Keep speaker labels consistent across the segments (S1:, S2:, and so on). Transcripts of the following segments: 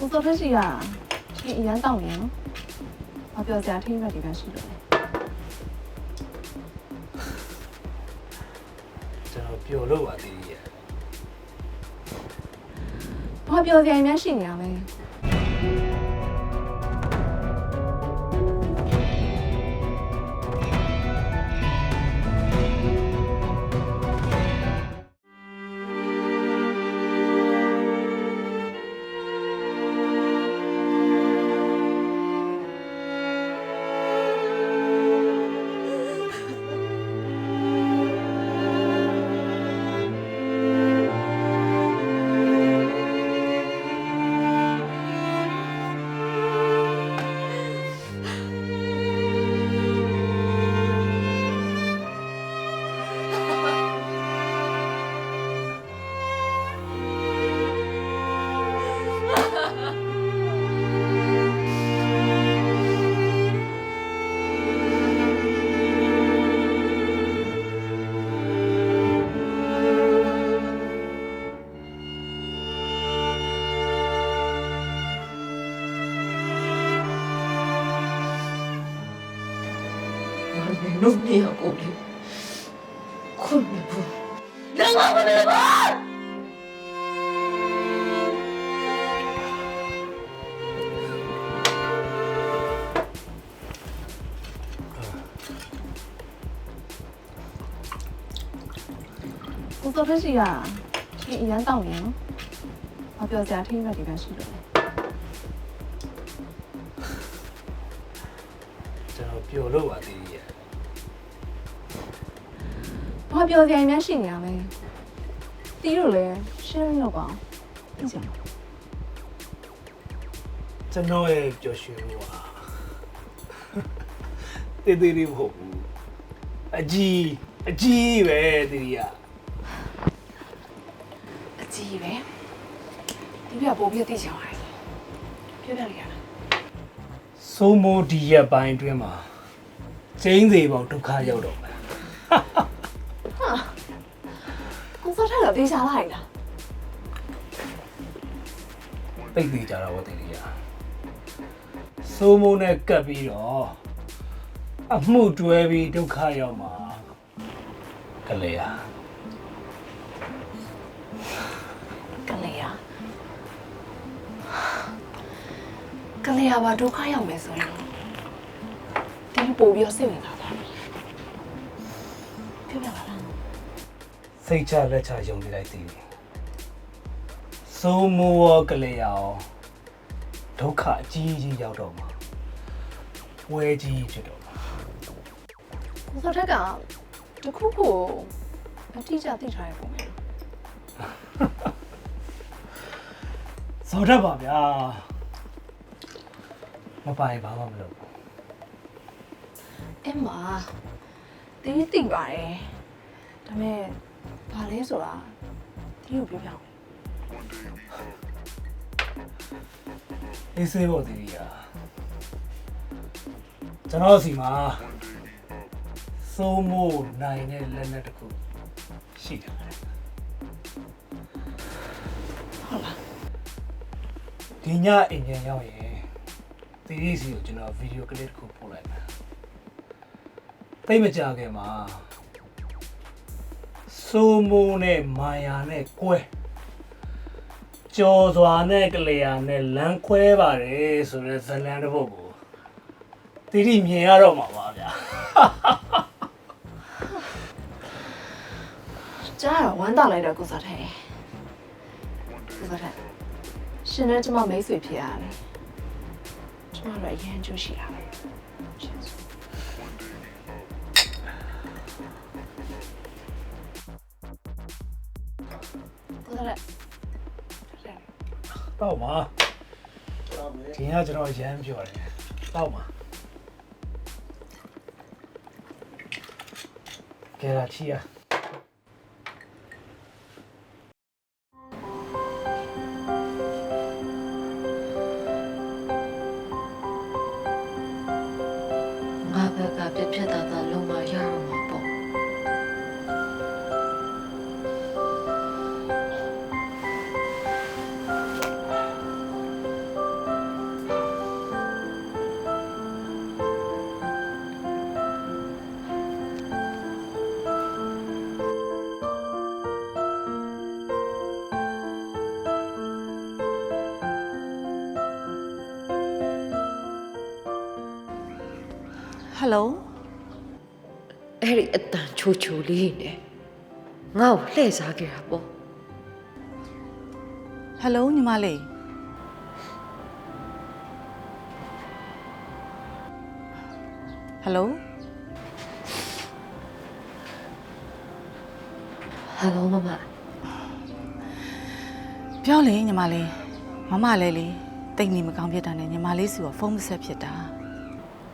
S1: ကိုစောထက်ရှိကရှင်အရန်တောင်းနေနော်။ဘာပြောစရာထိမ့်ရက်ဒီကရှိလို့လဲ
S2: ကျွန်တော်ပျော်လို့ပါသေးရဲ့။
S1: ဘာပြောစရာအများရှိနေရလဲ
S3: ငါလည်းလုံးနေရကိုလေခွန်နေဘူးလည်းငါမနေပါ။
S1: ကိုစောထက်ရှိကရှင်အရန်တောင်းနေနော်။ဘာပြောစရာထိမ့်ရက်ဒီကရှိလို့လဲ
S2: ကျွန်တော်ပျော်လို့ပါသေး
S1: ဘာပြောစရာအများရှိနေရလဲ။တီးလို့လဲ sharing လုပ်ပါအောင်။သိကြလား
S2: ကျွန်တော်ရဲ့ပျော်ရွှင်မှုဟာတေးသေးလေးမဟုတ်ဘူးအကြီးအကြီးပဲတေးရ။
S1: အကြီးပဲ။ဒီပြပို့ပြသိချင်ပါတယ်။ပြောပြလိုက်ရလား
S2: စိုးမိုးဒီရက်ပိုင်းအတွင်းမှာကျင်းသေးပေါင်းဒုက္ခရောက်တော့မ ယ်။
S1: ကိုစောထက်ကပေးစားလိုက်လား
S2: တိတ်သေးကြတာဗောတေးရစိုးမိုးနဲ့ကပ်ပြီးတော့အမှုတွဲပြီးဒုက္ခရောက်မှာကလေးရ။
S1: ကလေးရ။ကလေးရပါဒုက္ခရောက်မယ်ဆိုရင်ဒီပို့ပြီးတော့စိတ်ဝင်စားတာ။ပြောပြပါလား
S2: စိတ်ချလက်ချယုံကြည်လိုက်သေးတယ်စိုးမိုးရောကလေးရောဒုက္ခအကြီးကြီးရောက်တော့မှာဝဲကြီးဖြစ်တော့မှာ။
S1: ကိုစောထက်ကတခုခုအတိအကျသိထားရပုံပဲ
S2: ဇော်တတ်ပါဗျာမပိုင်ဘာမှမလုပ်ဘူး။
S1: အမတီးတိပါတယ်။ဒါပေမဲ့ ဘာလဲဆိုတာတီးကိုပြောပြအောင်
S2: အေးဆေးဖို့တည်ရကျွန်တော်စီမှာစိုးမိုးနိုင်တဲ့လက်နက်တစ်ခုရှိတယ်။
S1: ဟုတ်လား
S2: ဒီညအိမ်ပြန်ရောက်ရင်တီးရီစီကိုကျွန်တော်ဗီဒီယိုကလစ်တစ်ခုပို့လိုက်မယ်တိတ်မကြခင်မှာ စိုးမိုးနဲ့မာယာနဲ့ကွဲကြော်စွာနဲ့ကလျာနဲ့လမ်းခွဲပါတယ်ဆိုတဲ့ဇလန်တစ်ပုဒ်ကိုတီတီမြင်ရတော့မှာပါဗျာ။
S1: ကြားရဝမ်းသာလိုက်တော့ကိုစောထက်။ကိုစောထက်ရှင်နဲ့ကျမမိတ်ဆွေဖြစ်ရတယ်။ကျမတို့အရင်ကျိုးရှိတာ ကိုစောထက်
S2: တော့မှာဒီကကျွန်တော်ရမ်းပြောတယ်တော့မှာကဲလာချီယာ
S4: ဟယ်လို
S3: အဲ့ဒီအတန်ချိုချိုလေးနဲ့ငါ့ကိုလှည့်စားခဲ့တာပေါ့
S4: ဟယ်လိုညီမလေးဟယ်လို
S3: ဟယ်လိုမမ
S4: ပြောလေညီမလေးမမလည်းလေတိတ်နေမကောင်းဖြစ်တာနဲ့ညီမလေးစီကဖုန်းမဆက်ဖြစ်တာ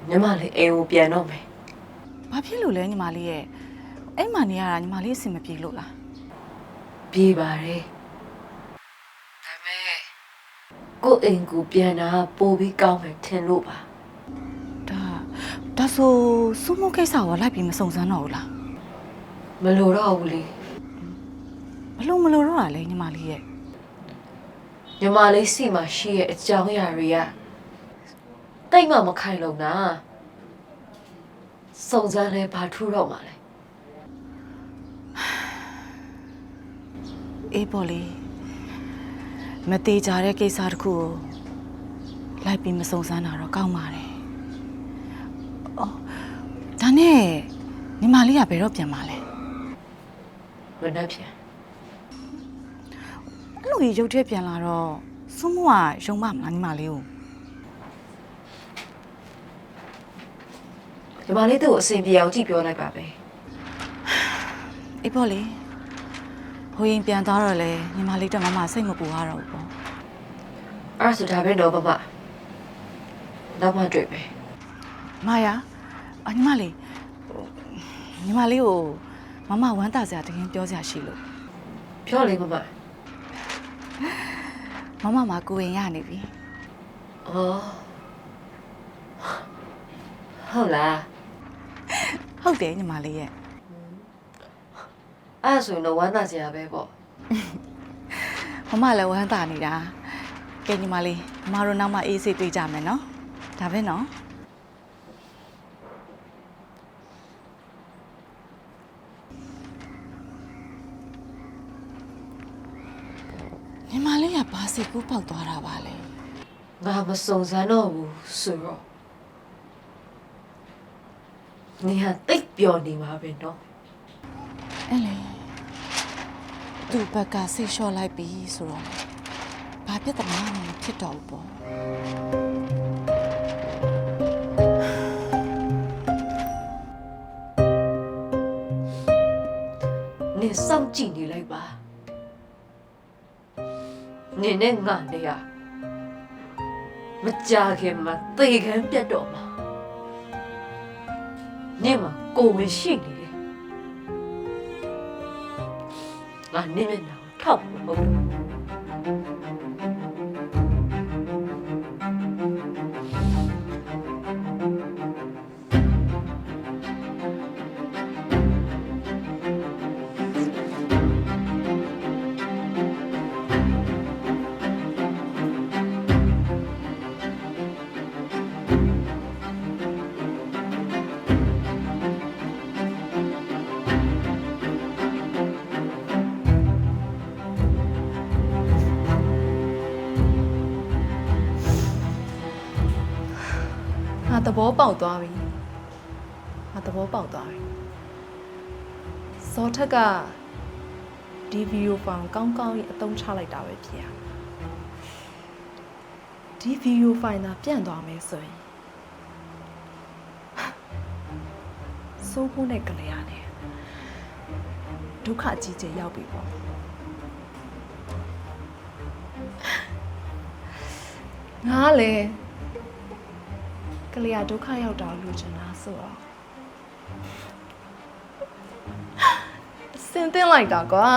S3: ညီမလေးအိမ်ကိုပြန်တော့မယ်
S4: ဘာဖြစ်လို့လဲညီမလေးရဲ့အဲ့မှနေရတာညီမလေးအဆင်မပြေလို့လား
S3: ပြေးပါတယ်ဒါပေမဲ့ကိုယ့်အိမ်ကိုပြန်တာပို့ပြီးကောင်းမယ်ထင်လို့ပါ
S4: ဒါဒါဆိုစုမိုးကိစ္စကိုလိုက်ပြီးမစုံစမ်းတော့ဘူးလား
S3: မလိုတော့ဘူးလေ
S4: ဘလို့မလို့တော့တာလဲညီမလေးရဲ့
S3: ညီမလေးစီမှာရှိရဲ့အကြောင်းအရာတွေက တိတ်မှမခိုင်လုံတာစုံစမ်းလဲဘာထူတော့မှလဲ
S4: အေးပေါ်လေမသေးကြတဲ့ကိစ္စတစ်ခုကိုလိုက်ပြီးမစုံစမ်းတာတော့ကောင်းပါတယ်အော်ဒါနဲ့ညီမလေးကဘယ်တော့ပြန်มาလဲ
S3: မနှက်ပြန်
S4: အဲ့လိုကြီးရုတ်တရက်ပြန်လာတော့စုမိုးကယုံမမလားညီမလေးကို
S3: ညီမလေးတို့အဆင်ပြေအောင်ကြည့်ပြောလိုက်ပါပဲ
S4: အေးပေါ်လေဟိုရင်ပြန်သွားတော့လေညီမလေးတော့မမစိတ်မပူရတော့ဘူးပေါ့
S3: အဲ့ဒါဆိုဒါပဲတော့မမနောက်မှတွေ့မယ်
S4: မာယာအညီမလေးဟိုညီမလေးကိုမမဝမ်းသာစရာတကယ်ပြောစရာရှိလို့
S3: ပြောလေမမ
S4: မမမှာကိုရင်ရနေပြီ
S3: ဩဟုတ်လား
S4: ဟုတ်တယ်ညီမလေးရဲ့
S3: အဲ့ဒါဆိုရင်တော့ဝမ်းသာစရာပဲပေါ့
S4: မမလည်းဝမ်းသာနေတာကဲညီမလေးမမတို့နောက်မှအေးဆေးတွေ့ကြမယ်နော်ဒါပဲနော်ညီမလေးကဘာစိတ်ကူးပေါက်သွားတာပါလဲ
S3: ငါမစုံစမ်းတော့ဘူးဆိုတော့ နေဟာတိတ်ပျော်နေမှာပဲနော်
S4: အဲ့လေသူ့ဘက်ကစိတ်လျှော့လိုက်ပြီဆိုတော့ဘာပြဿနာမှမဖြစ်တော့ဘူးပေါ့
S3: နေစောင့်ကြည့်နေလိုက်ပါနေနဲ့ငါနဲ့ရမကြခင်မှာသေခံပြတ်တော့မှာ နေမှာကိုယ်ဝင်ရှိနေတယ်ငါနေမျက်နှာကိုထောက်မဟုတ်ဘူး
S1: သဘောပေါက်သွားပြီငါသဘောပေါက်သွားပြီဇော်ထက်ကဒီဗီဒီယိုဖိုင်ကောင်းကောင်းကြီးအသုံးချလိုက်တာပဲဖြစ်ရဒီဗီဒီယိုဖိုင်သာပြန့်သွားမယ်ဆိုရင်စိုးဖို့နဲ့ကလေးရနဲ့ဒုက္ခအကြီးကြီးရောက်ပြီပေါ့ငါလေ ကလေးကဒုက္ခရောက်တာကိုလူချင်တာဆိုတော့အစင်သင့်လိုက်တာကွာ